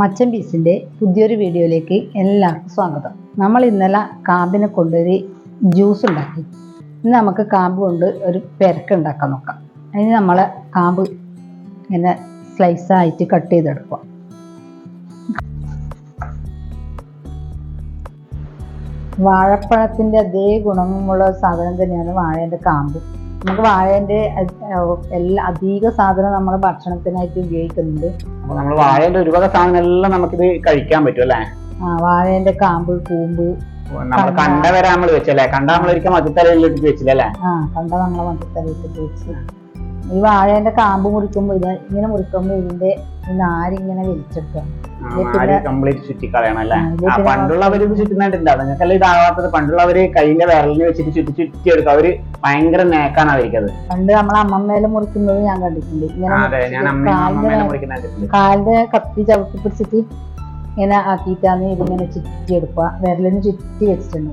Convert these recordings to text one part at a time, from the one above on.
മച്ചൻ പീസിന്റെ പുതിയൊരു വീഡിയോയിലേക്ക് എല്ലാവർക്കും സ്വാഗതം. നമ്മൾ ഇന്നലെ കാമ്പിനെ കൊണ്ടൊരു ജ്യൂസ് ഉണ്ടാക്കി. ഇന്ന് നമുക്ക് കാമ്പ് കൊണ്ട് ഒരു പെരക്ക് ഉണ്ടാക്കാൻ നോക്കാം. അതിന് നമ്മൾ കാമ്പ് ഇങ്ങനെ സ്ലൈസായിട്ട് കട്ട് ചെയ്തെടുക്കുക വാഴപ്പഴത്തിന്റെ അതേ ഗുണമുള്ള സാധനം തന്നെയാണ് വാഴേന്റെ കാമ്പ്. നമുക്ക് വാഴേന്റെ എല്ലാ അധിക സാധനം നമ്മൾ ഭക്ഷണത്തിനായിട്ട് ഉപയോഗിക്കുന്നുണ്ട്. നമ്മൾ വാഴേന്റെ ഒരുപാട് സാധനം എല്ലാം നമുക്കിത് കഴിക്കാൻ പറ്റും അല്ലേ? ആ, വാഴേന്റെ കാമ്പ് കൂമ്പ് നമ്മൾ കണ്ട വരെ നമ്മൾ വെച്ചല്ലേ? കണ്ട നമ്മൾ ഒരിക്കൽ മധുത്തലയിൽ ഇട്ടിട്ട് വെച്ചില്ലേ കണ്ട നമ്മളെ മണ്ടത്തലയിട്ട് വെച്ച്. ഈ വാഴേന്റെ കാമ്പ് മുറിക്കുമ്പോ ഇത് ഇങ്ങനെ മുറിക്കുമ്പോ ഇതിന്റെ നാരിങ്ങനെ വലിച്ചെടുക്കാം ഇത് ഇത് നിങ്ങൾക്കല്ല ഇതാവാത്തത്? പണ്ടുള്ളവര് കൈയിന്റെ വിരലിന് വെച്ചിട്ട് ചുറ്റി ചുറ്റി എടുക്കും അവർ ഭയങ്കര നേക്കാണ് അവർക്കത് പണ്ട് നമ്മളെ അമ്മമ്മേലെ മുറിക്കുന്നത് ഞാൻ കണ്ടിട്ടുണ്ട്. ഇങ്ങനെ. കാലിന്റെ കത്തി ചവിട്ടി പിടിച്ചിട്ട് ഇങ്ങനെ ആക്കിയിട്ടാന്ന് ഇതിങ്ങനെ ചുറ്റി എടുക്കുക വിരലിന് ചുറ്റി വെച്ചിട്ടുണ്ട്.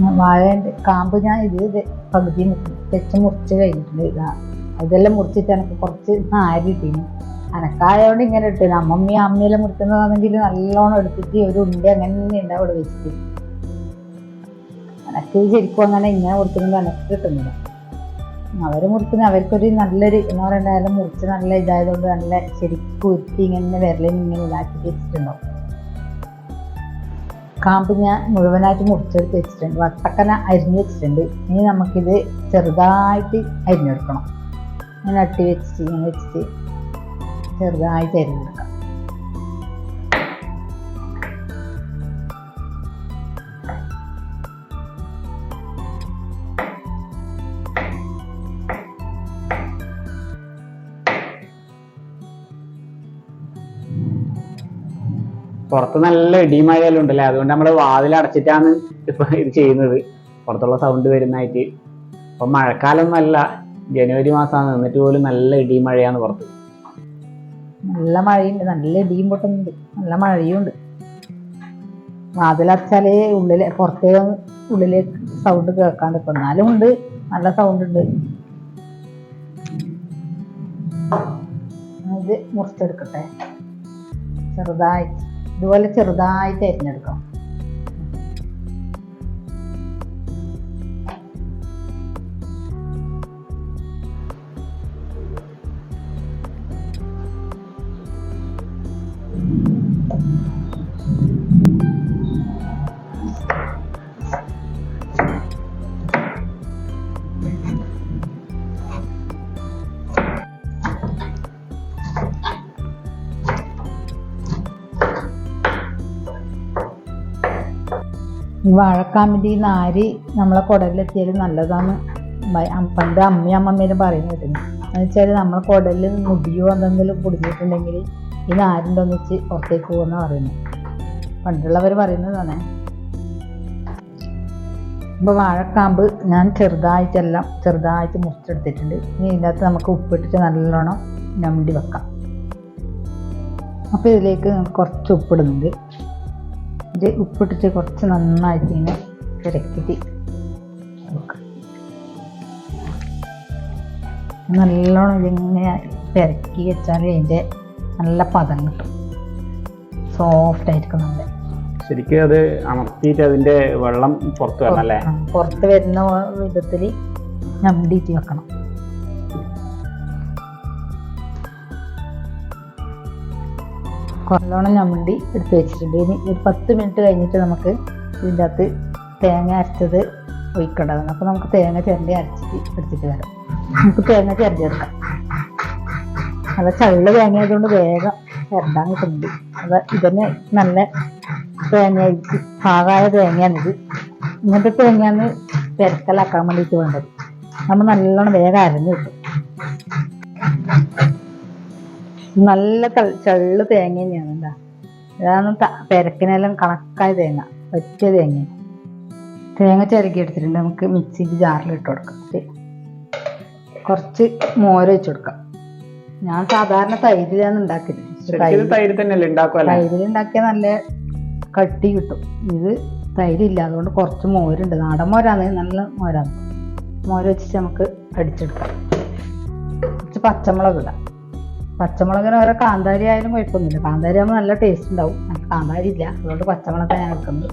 വാഴേന്റെ കാമ്പ് ഞാൻ ഇത് പകുതി തെച്ച് മുറിച്ച് കഴിഞ്ഞിട്ടുണ്ട് ഇതാ. ഇതെല്ലാം മുറിച്ചിട്ട് എനിക്ക് കുറച്ച് നാരി ഇട്ടിന്. അനക്കായോണ്ട് ഇങ്ങനെ ഇട്ടു. അമ്മമ്മയും അമ്മയെല്ലാം മുറിക്കുന്നതാണെങ്കിൽ നല്ലോണം എടുത്തിട്ട് ഒരു ഉണ്ട അങ്ങനെ ഉണ്ടാവും അവിടെ വെച്ചിട്ട്. എനക്ക് ശരിക്കും അങ്ങനെ ഇങ്ങനെ മുറിക്കുന്നത് എനക്ക് കിട്ടുന്നില്ല. അവർ മുറിക്കുന്ന അവർക്കൊരു നല്ലൊരു എന്ന് പറയണ്ടായാലും മുറിച്ച് നല്ല ഇതായതുകൊണ്ട് നല്ല ശരിക്കും ഉരുത്തി ഇങ്ങനെ വിരലിന് ഇങ്ങനെ ഇതാക്കി വെച്ചിട്ടുണ്ടാവും. കാമ്പ് ഞാൻ മുഴുവനായിട്ട് മുറിച്ചെടുത്ത് വെച്ചിട്ടുണ്ട്. വട്ടക്കന അരിഞ്ഞു വെച്ചിട്ടുണ്ട്. ഇനി നമുക്കിത് ചെറുതായിട്ട് അരിഞ്ഞെടുക്കണം. ഇങ്ങനെ അട്ടി വെച്ചിട്ട് ഇങ്ങനെ വെച്ചിട്ട് ചെറുതായിട്ട് അരിഞ്ഞെടുക്കാം. പുറത്ത് നല്ല ഇടിമഴയെല്ലാം ഉണ്ടല്ലേ? അതുകൊണ്ട് നമ്മൾ വാതിൽ അടച്ചിട്ടാണ് ഇപ്പൊ ഇത് ചെയ്യുന്നത്. പുറത്തുള്ള സൗണ്ട് വരുന്നതായിട്ട്. ഇപ്പൊ മഴക്കാലം നല്ല ജനുവരി മാസമാണ്. എന്നിട്ട് പോലും നല്ല ഇടിമഴയാണ് പുറത്ത്. നല്ല മഴയുണ്ട്. നല്ല ഇടിയും പൊട്ടുന്നുണ്ട്. നല്ല ഉണ്ട്. വാതിലടച്ചാലേ ഉള്ളിലെ പുറത്തേ ഉള്ളിലെ സൗണ്ട് കേൾക്കാണ്ട് ഇപ്പൊ എന്നാലും ഉണ്ട്. നല്ല സൗണ്ട് ഉണ്ട്. ഇത് മുറിച്ചെടുക്കട്ടെ. ചെറുതായിട്ട്. ഇതുപോലെ ചെറുതായിട്ട് അരിഞ്ഞെടുക്കണം ഈ വാഴക്കാമ്പിന്റെ ഈ നാരി നമ്മളെ കുടലിലെത്തിയാൽ നല്ലതാണ്. പണ്ട് അമ്മയും അമ്മമ്മേനും കേട്ടിരുന്നു. എന്ന് വെച്ചാൽ നമ്മളെ കുടലിൽ മുടിയോ എന്തെങ്കിലും പൊടിഞ്ഞിട്ടുണ്ടെങ്കിൽ ഈ നാരിന്റെ ഒന്നിച്ച് പുറത്തേക്ക് പോകുമെന്ന് പറയുന്നു. പണ്ടുള്ളവർ പറയുന്നതാണ്. ഇപ്പോൾ വാഴക്കാമ്പ് ഞാൻ ചെറുതായിട്ടെല്ലാം ചെറുതായിട്ട് മുറിച്ചെടുത്തിട്ടുണ്ട്. ഇനി ഇതിനകത്ത് നമുക്ക് ഉപ്പിട്ടിട്ട് നല്ലോണം ഞണ്ടി വെക്കാം. അപ്പോൾ ഇതിലേക്ക് കുറച്ച് ഉപ്പിടുന്നുണ്ട്. ഇത് ഉപ്പിട്ടിട്ട് കുറച്ച് നന്നായിട്ട് ഇങ്ങനെ ഇറക്കിയിട്ട് നല്ലോണം ഇതിങ്ങനെ പെരക്കി വെച്ചാൽ അതിന്റെ നല്ല പദം കിട്ടും. സോഫ്റ്റ് ആയിരിക്കും നല്ല. ശരിക്കും അത് അമർത്തിയിട്ട് അതിന്റെ വെള്ളം പുറത്ത് വരണം അല്ലേ? പുറത്ത് വരുന്ന വിധത്തിൽ ഞമ്പിയിട്ട് വെക്കണം. നല്ലോണം ഞമ്മണ്ടി എടുത്ത് വെച്ചിട്ടുണ്ട്. ഇനി ഒരു പത്ത് മിനിറ്റ് കഴിഞ്ഞിട്ട് നമുക്ക് ഇതിന്റെ അകത്ത് തേങ്ങ അരച്ചത് ഒഴിക്കേണ്ടതാണ്. അപ്പോൾ നമുക്ക് തേങ്ങ ചിരണ്ടി അരച്ചിട്ട് എടുത്തിട്ട് വരാം. നമുക്ക് തേങ്ങ ചിരണ്ടി എടുക്കാം. നല്ല ചള്ള തേങ്ങ ആയതുകൊണ്ട് വേഗം ചിരണ്ടാൻ കിട്ടുന്നുണ്ട്. അത് ഇതന്നെ നല്ല തേങ്ങയായിട്ട് പാകായ തേങ്ങയാണിത്. ഇങ്ങനത്തെ തേങ്ങയാണ് പെരക്കലാക്കാൻ വേണ്ടിയിട്ട് വേണ്ടത്. നമ്മൾ നല്ലോണം വേഗം അരഞ്ഞു കിട്ടും നല്ല ചള്ള് തേങ്ങ തന്നെയാണ് എന്താ ഇതാണ് പെരക്കിനെല്ലാം കണക്കായ തേങ്ങ പറ്റിയ തേങ്ങ. തേങ്ങ ചിരകി എടുത്തിട്ടുണ്ട്. നമുക്ക് മിക്സിന്റെ ജാറിൽ ഇട്ട് കൊടുക്കാം. കുറച്ച് മോര് വെച്ച് കൊടുക്കാം. ഞാൻ സാധാരണ തൈരിലാണ് ഉണ്ടാക്കിയത് തൈര് തന്നെയല്ലേ തൈരിൽ ഉണ്ടാക്കിയ നല്ല കട്ടി കിട്ടും. ഇത് തൈരില്ല അതുകൊണ്ട് കുറച്ച് മോരുണ്ട് നാടൻ മോരാണ്. നല്ല മോരാണ്. മോര് വെച്ചിട്ട് നമുക്ക് അടിച്ചെടുക്കാം. കുറച്ച് പച്ചമുളക് ഇടാം. പച്ചമുളകിന് ഓരോ കാന്താരി ആയാലും കുഴപ്പമൊന്നുമില്ല. കാന്താരി ആകുമ്പോൾ നല്ല ടേസ്റ്റ് ഉണ്ടാവും. നമുക്ക് കാന്താരി ഇല്ല. അതുകൊണ്ട് പച്ചമുളക് ഞാൻ എടുക്കുന്നത്.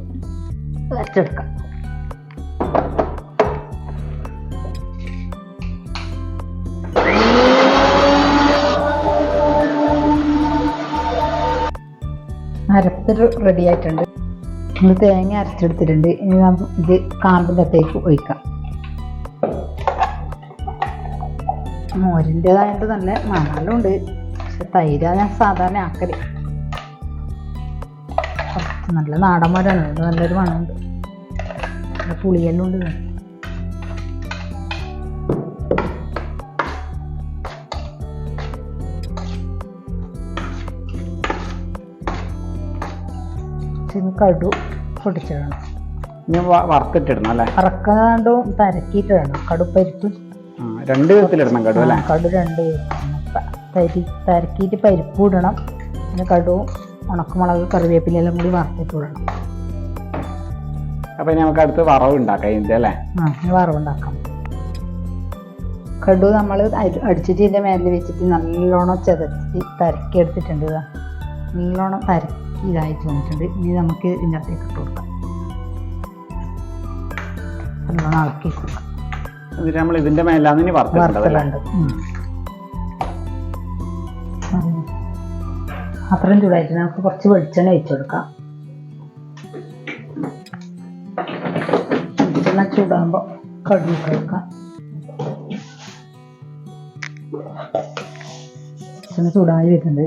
വരച്ചെടുക്കാം അരപ്പ് റെഡി ആയിട്ടുണ്ട്. നമ്മൾ തേങ്ങ അരച്ചെടുത്തിട്ടുണ്ട്. ഇനി ഇത് കാമ്പിന്റെ അകത്തേക്ക് ഒഴിക്കാം. മോരിന്റെതായിട്ട് നല്ല മണലുണ്ട്. പക്ഷെ തൈര ഞാൻ സാധാരണ ആക്കൽ. നല്ല നാടൻ മോരാണ്. അത് നല്ലൊരു മണമുണ്ട്. നല്ല പുളിയെല്ലാം ഉണ്ട് കടു പൊട്ടിച്ചിടണം ഇനി വറുത്തിട്ടിടണം അല്ലേ? അറക്കാണ്ടും തരക്കിയിട്ടിടണം കടുപ്പരിപ്പ് രണ്ട് വിധത്തിലിടണം കടു അല്ലേ? കടു രണ്ട് തരി തരക്കിയിട്ട് പരിപ്പ് ഇടണം. പിന്നെ കടു ഉണക്കമുളക് കറിവേപ്പിലെല്ലാം കൂടി വറുത്തിട്ട് ഇടണം. അപ്പൊ നമുക്ക് അടുത്ത് വറവ് ഉണ്ടാക്കാം ഇതിന്റെ അല്ലേ? ആ വറവ് ഉണ്ടാക്കാം. കടു നമ്മൾ അടിച്ചിട്ട് ഇതിന്റെ മേലിൽ വെച്ചിട്ട് നല്ലോണം ചതച്ച് തരക്കി എടുത്തിട്ടുണ്ട് നല്ലോണം തരക്കി ഇതായി തോന്നിട്ടുണ്ട് ഇനി നമുക്ക് ഇതിന്റെ അകത്തേക്ക് ഇട്ട് കൊടുക്കാം. നല്ലോണം ഇളക്കി കൊടുക്കാം. എന്നിട്ട് നമ്മൾ ഇതിന്റെ മേലാന്ന് ഇനി. ഉം. അത്രയും ചൂടായിട്ട് നമുക്ക് കുറച്ച് വെളിച്ചെണ്ണ ഒഴിച്ചു കൊടുക്കാം വെളിച്ചെണ്ണ ചൂടാകുമ്പോൾ കടുക് കൊടുക്കാം വെളിച്ചെണ്ണ ചൂടായി വരുന്നുണ്ട്.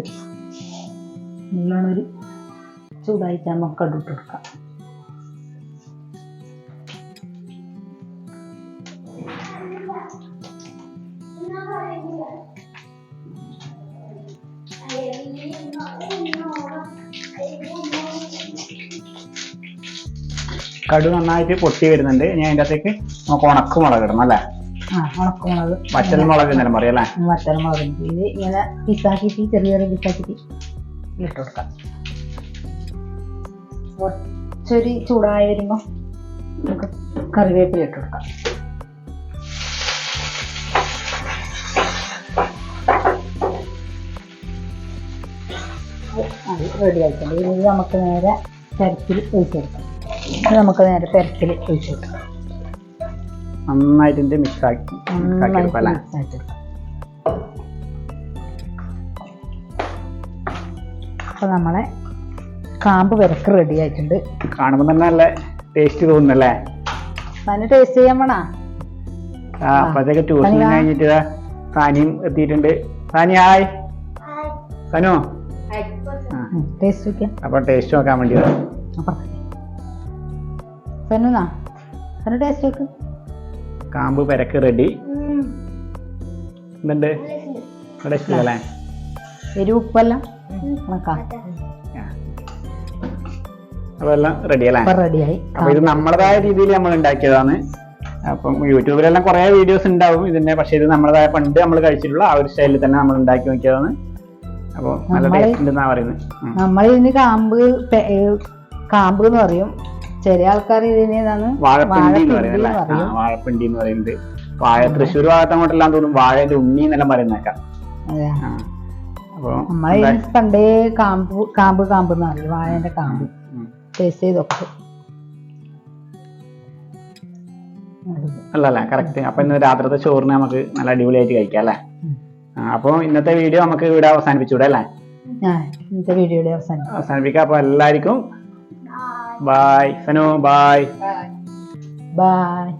നല്ലോണം ഒരു ചൂടായിട്ടാകുമ്പോൾ കടുക് ഇട്ട് കൊടുക്കാം കടു നന്നായിട്ട് പൊട്ടി വരുന്നുണ്ട്. ഇനി അതിന്റെ അകത്തേക്ക് നമുക്ക് ഉണക്കമുളക് ഇടണം അല്ലേ? ഉണക്കമുളക് വറ്റൽ മുളക് എന്നെല്ലാം പറയും അല്ലേ? വറ്റൽമുളകുണ്ട് ഇത് ഇങ്ങനെ പിസാക്കിട്ട് ചെറിയ ചെറിയ പിസാക്കിട്ട് ഇട്ട് കൊടുക്കാം. കുറച്ചൊരു ചൂടായി വരുമ്പോൾ നമുക്ക് കറിവേപ്പില ഇട്ട് കൊടുക്കാം. റെഡി ആയിട്ടുണ്ട്. ഇനി നമുക്ക് നേരെ പെരക്കിൽ ഒഴിച്ചെടുക്കാം. ഇത് നമുക്ക് നേരെ പെരക്കിൽ ഒഴിച്ചെടുക്കാം നന്നായിട്ട് ഇതിന്റെ മിക്സ് ആക്കി. മിക്സ് ആക്കി എടുക്കാം അപ്പൊ നമ്മളെ കാമ്പ് വിരക്ക് റെഡി ആയിട്ടുണ്ട്. കാണുമ്പോൾ തന്നെ നല്ല ടേസ്റ്റ് തോന്നുന്നല്ലേ? അതിന് ടേസ്റ്റ് ചെയ്യാൻ വേണാ? ആ അപ്പോഴത്തേക്ക് ട്യൂഷൻ. കഴിഞ്ഞിട്ട് സാനിയും എത്തിയിട്ടുണ്ട്. സാനി ഹായ് സനു? ടേസ്റ്റ് നോക്കാം അപ്പൊ ടേസ്റ്റ് നോക്കാൻ വേണ്ടി ടേസ്റ്റ് നോക്ക് കാമ്പ് പെരക്ക് റെഡി എന്തുണ്ട്? ഇവിടെ ഇഷ്ടമല്ലേ എരിവ് ഉപ്പല്ല? റെഡി അല്ലേ? റെഡിയായി അപ്പൊ ഇത് നമ്മളതായ രീതിയിൽ നമ്മൾ ഉണ്ടാക്കിയതാണ്. അപ്പം യൂട്യൂബിലെല്ലാം കുറെ വീഡിയോസ് ഉണ്ടാവും ഇതിന്റെ പക്ഷേ ഇത് നമ്മളതായ പണ്ട് നമ്മൾ കഴിച്ചിട്ടുള്ള ആ ഒരു സ്റ്റൈലിൽ തന്നെ നമ്മൾ ഉണ്ടാക്കി നോക്കിയതാണ്. അപ്പോൾ നല്ല ടേസ്റ്റ് ഉണ്ടെന്നാ പറയുന്നത്. നമ്മളിന്ന് നമ്മൾ ഇതിന് കാമ്പ് കാമ്പ് എന്ന് പറയും. ചെറിയ ആൾക്കാർ ഇതിനേതാണ് വാഴപ്പിണ്ടി എന്ന് പറയുന്നത് വാഴപ്പിണ്ടി എന്ന് പറയുന്നത്. വാഴ തൃശ്ശൂർ ഭാഗത്ത് അങ്ങോട്ടെല്ലാം തോന്നും വാഴയുടെ ഉണ്ണി എന്നെല്ലാം പറയുന്നേക്കാം. നമ്മളെ പണ്ടേ കാമ്പ് കാമ്പ് കാമ്പ് എന്ന് പറയും. വാഴന്റെ കാമ്പ്. ടേസ്റ്റ് ചെയ്തൊക്കെ. അല്ലല്ല? കറക്റ്റ്. അപ്പൊ ഇന്ന് രാത്രിത്തെ ചോറിന് നമുക്ക് നല്ല അടിപൊളിയായിട്ട് കഴിക്കാം അല്ലേ? അപ്പൊ അപ്പോൾ ഇന്നത്തെ വീഡിയോ നമുക്ക് ഇവിടെ അവസാനിപ്പിച്ചൂടെ അല്ലേ? ഇന്നത്തെ അവസാനിപ്പിക്കാം. അപ്പൊ എല്ലാവർക്കും ബായ് സനു ബായ് ബായ്